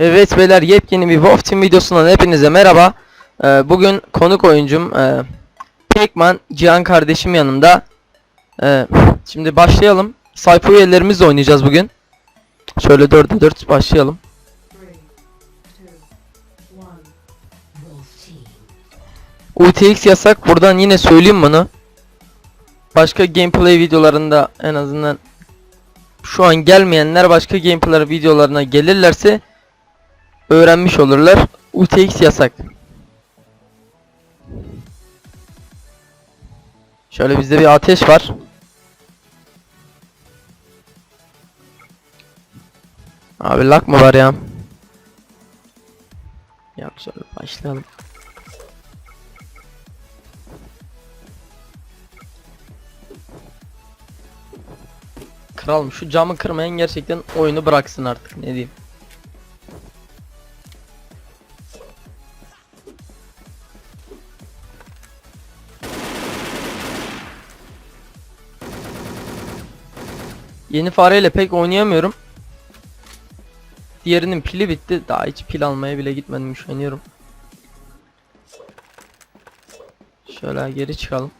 Evet beyler yepyeni bir Wolf Team videosundan hepinize merhaba. Ee, bugün konuk oyuncum e, Pekman Cihan kardeşim yanımda. Ee, şimdi başlayalım. Sayfa üyelerimizle oynayacağız bugün. Şöyle 4'e 4 başlayalım. UTX yasak. Buradan yine söyleyeyim bunu. Başka gameplay videolarında en azından şu an gelmeyenler başka gameplay videolarına gelirlerse öğrenmiş olurlar. UTX yasak. Şöyle bizde bir ateş var. Abi lak mı var ya? Yok şöyle başlayalım. Kralım şu camı kırmayan gerçekten oyunu bıraksın artık ne diyeyim. Yeni fareyle pek oynayamıyorum. Diğerinin pili bitti. Daha hiç pil almaya bile gitmedim üşeniyorum. Şöyle geri çıkalım.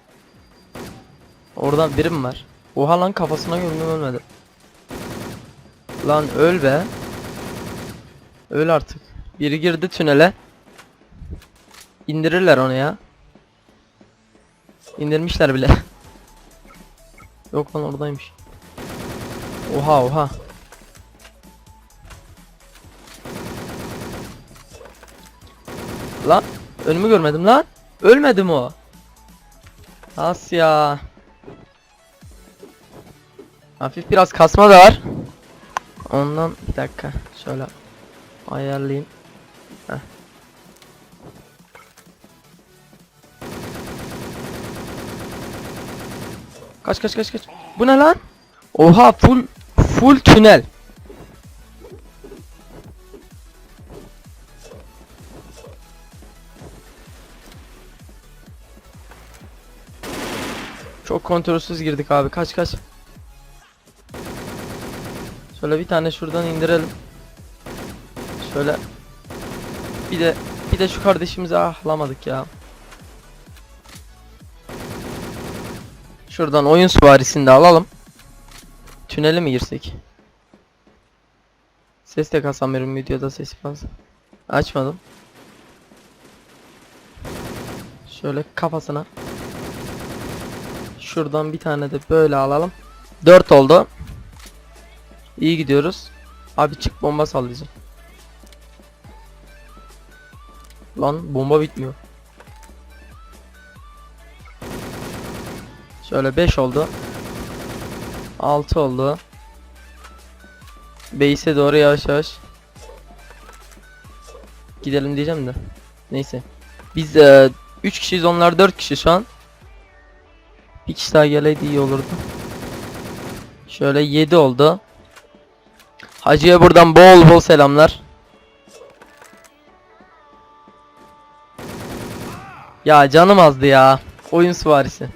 Oradan birim var. Oha lan kafasına gömdüm ölmedi. Lan öl be. Öl artık. Biri girdi tünele. İndirirler onu ya. İndirmişler bile. Yok lan oradaymış. Oha oha. Lan önümü görmedim lan. Ölmedim o. Asya. Hafif biraz kasma da var. Ondan bir dakika şöyle ayarlayayım. Heh. Kaç kaç kaç kaç. Bu ne lan? Oha full full tünel. Çok kontrolsüz girdik abi. Kaç kaç. Şöyle bir tane şuradan indirelim. Şöyle bir de bir de şu kardeşimizi ahlamadık ya. Şuradan oyun süvarisini de alalım. Tünele mi girsek? Ses de kasamıyorum videoda sesi fazla. Açmadım. Şöyle kafasına. Şuradan bir tane de böyle alalım. 4 oldu. İyi gidiyoruz. Abi çık bomba sallayacağım. Lan bomba bitmiyor. Şöyle 5 oldu. 6 oldu. Base'e doğru yavaş yavaş. Gidelim diyeceğim de. Neyse. Biz 3 kişiyiz onlar 4 kişi şu an. Bir kişi daha geleydi iyi olurdu. Şöyle 7 oldu. Hacı'ya buradan bol bol selamlar. Ya canım azdı ya. Oyun süvarisi.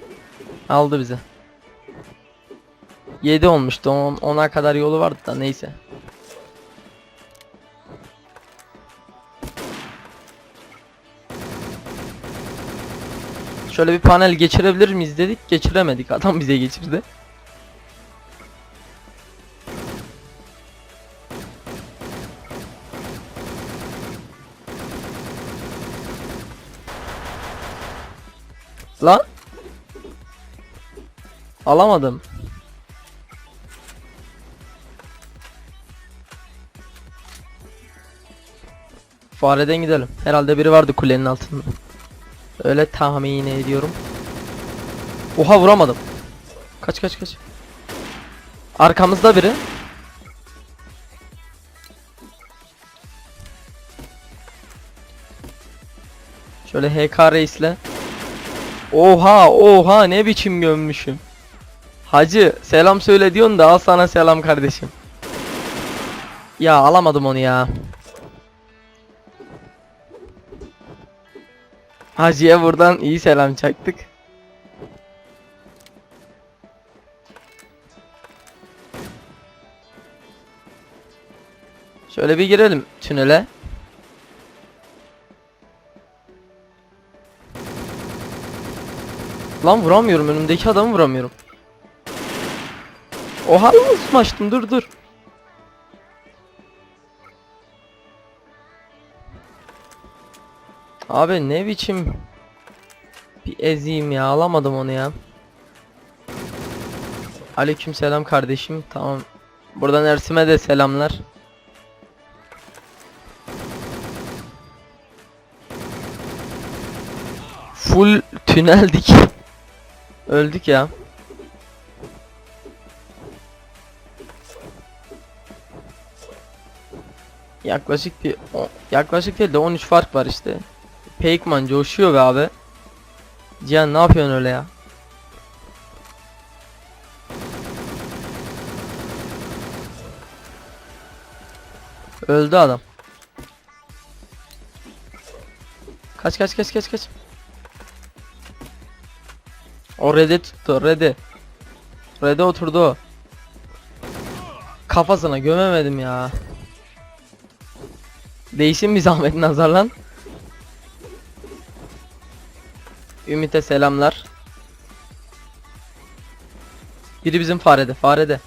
Aldı bizi. 7 olmuştu. 10 10'a kadar yolu vardı da neyse. Şöyle bir panel geçirebilir miyiz dedik. Geçiremedik. Adam bize geçirdi. Lan. Alamadım. Fareden gidelim. Herhalde biri vardı kulenin altında. Öyle tahmin ediyorum. Oha vuramadım. Kaç kaç kaç. Arkamızda biri. Şöyle HK reisle. Oha oha ne biçim gömmüşüm. Hacı selam söyle diyorsun da al sana selam kardeşim. Ya alamadım onu ya. Hacı'ya buradan iyi selam çaktık. Şöyle bir girelim tünele. Lan vuramıyorum önümdeki adamı vuramıyorum. Oha nasıl açtım dur dur. Abi ne biçim bir eziyim ya alamadım onu ya. Aleyküm selam kardeşim tamam. Buradan Ersim'e de selamlar. Full tüneldik. Öldük ya. Yaklaşık bir yaklaşık değil de 13 fark var işte. Peykman coşuyor be abi. Cihan ne yapıyorsun öyle ya? Öldü adam. Kaç kaç kaç kaç kaç. O red'e tuttu red'e. Red'e oturdu o. Kafasına gömemedim ya. Değişin bir zahmet nazarlan. Ümit'e selamlar. Biri bizim farede, farede.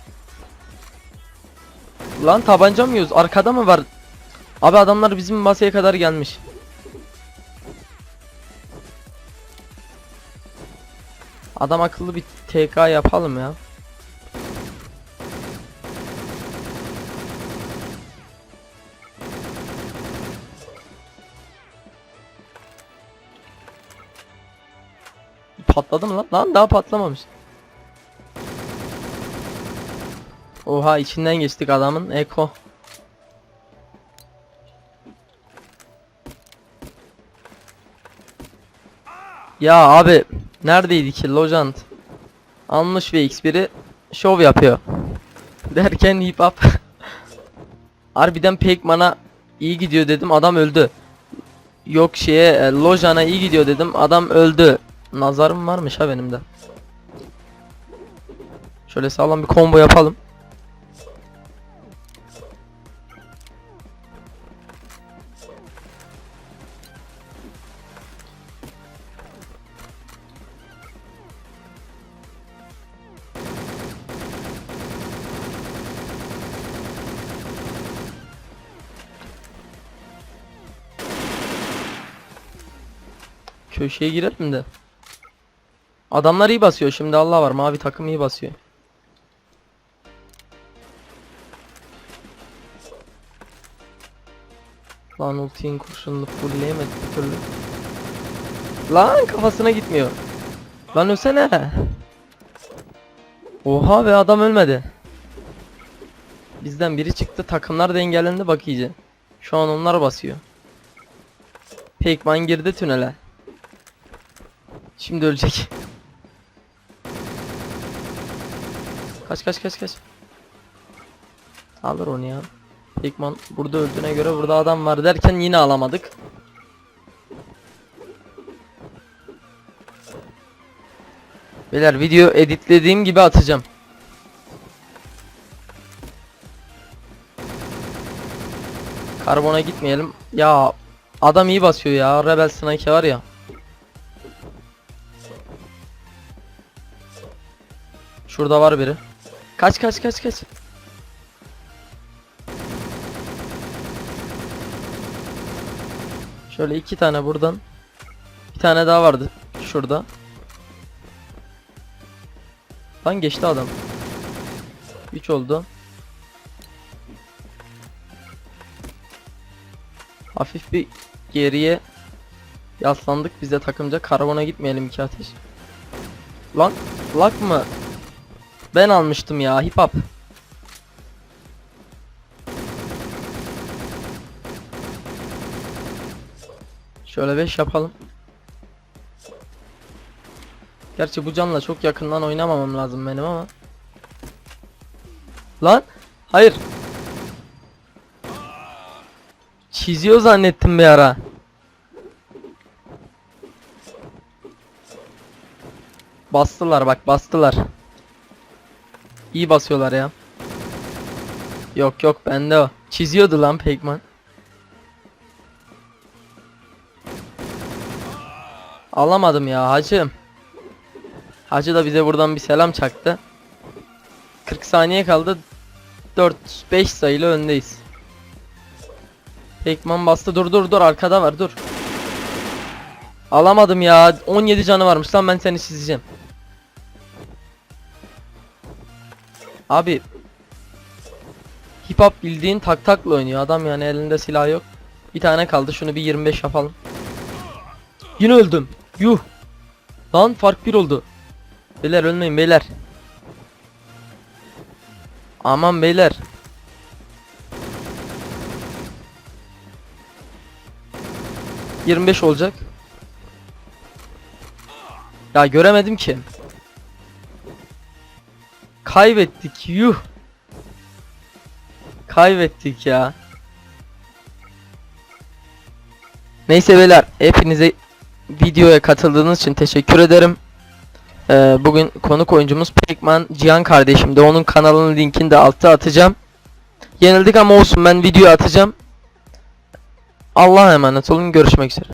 Lan tabanca mı yiyoruz? Arkada mı var? Abi adamlar bizim masaya kadar gelmiş. Adam akıllı bir TK yapalım ya. Patladı mı lan? Lan daha patlamamış. Oha içinden geçtik adamın. Eko. Ya abi neredeydi ki Lojant? Almış ve X1'i şov yapıyor. Derken hip hop. Harbiden Pekman'a iyi gidiyor dedim adam öldü. Yok şeye e, Lojan'a iyi gidiyor dedim adam öldü. Nazarım varmış ha benim de. Şöyle sağlam bir combo yapalım. Köşeye girelim de. Adamlar iyi basıyor şimdi Allah var mavi takım iyi basıyor. Lan ultiyin kurşununu fullleyemedik bir türlü. Lan kafasına gitmiyor. Lan ölsene. Oha be adam ölmedi. Bizden biri çıktı takımlar da engellendi bak iyice. Şu an onlar basıyor. Pekman girdi tünele. Şimdi ölecek. Kaç kaç kaç kaç. Alır onu ya. Pekman burada öldüğüne göre burada adam var derken yine alamadık. Beyler video editlediğim gibi atacağım. Karbona gitmeyelim. Ya adam iyi basıyor ya. Rebel Snake var ya. Şurada var biri. Kaç kaç kaç kaç. Şöyle iki tane buradan. Bir tane daha vardı şurada. Lan geçti adam. 3 oldu. Hafif bir geriye yaslandık biz de takımca karavana gitmeyelim iki ateş. Lan lak mı? Ben almıştım ya hip hop. Şöyle 5 yapalım. Gerçi bu canla çok yakından oynamamam lazım benim ama. Lan hayır. Çiziyor zannettim bir ara. Bastılar bak bastılar. İyi basıyorlar ya. Yok yok bende o. Çiziyordu lan Pekman. Alamadım ya hacım. Hacı da bize buradan bir selam çaktı. 40 saniye kaldı. 4-5 sayılı öndeyiz. Pekman bastı dur dur dur arkada var dur. Alamadım ya 17 canı varmış lan ben seni çizeceğim. Abi Hip hop bildiğin tak takla oynuyor adam yani elinde silah yok. Bir tane kaldı şunu bir 25 yapalım. Yine öldüm. Yuh. Lan fark bir oldu. Beyler ölmeyin beyler. Aman beyler. ...25 olacak. Ya göremedim ki. Kaybettik yuh. Kaybettik ya. Neyse beyler hepinize videoya katıldığınız için teşekkür ederim. Ee, bugün konuk oyuncumuz Pekman Cihan kardeşim de onun kanalının linkini de altta atacağım. Yenildik ama olsun ben video atacağım. Allah'a emanet olun görüşmek üzere.